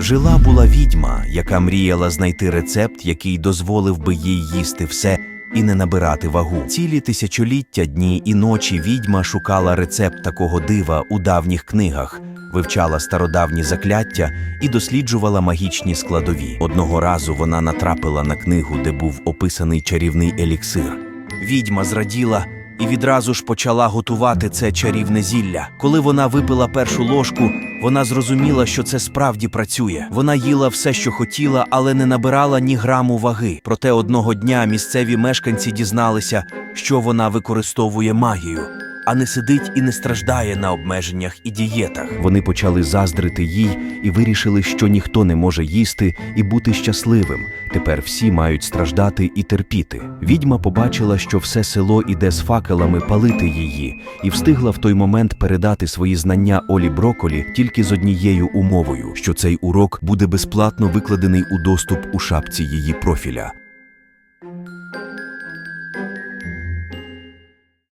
Жила була відьма, яка мріяла знайти рецепт, який дозволив би їй їсти все і не набирати вагу. Цілі тисячоліття дні і ночі відьма шукала рецепт такого дива у давніх книгах, вивчала стародавні закляття і досліджувала магічні складові. Одного разу вона натрапила на книгу, де був описаний чарівний еліксир. Відьма зраділа і відразу ж почала готувати це чарівне зілля. Коли вона випила першу ложку, вона зрозуміла, що це справді працює. Вона їла все, що хотіла, але не набирала ні граму ваги. Проте одного дня місцеві мешканці дізналися, що вона використовує магію. А не сидить і не страждає на обмеженнях і дієтах. Вони почали заздрити їй і вирішили, що ніхто не може їсти і бути щасливим. Тепер всі мають страждати і терпіти. Відьма побачила, що все село іде з факелами палити її, і встигла в той момент передати свої знання Олі Броколі тільки з однією умовою, що цей урок буде безплатно викладений у доступ у шапці її профіля.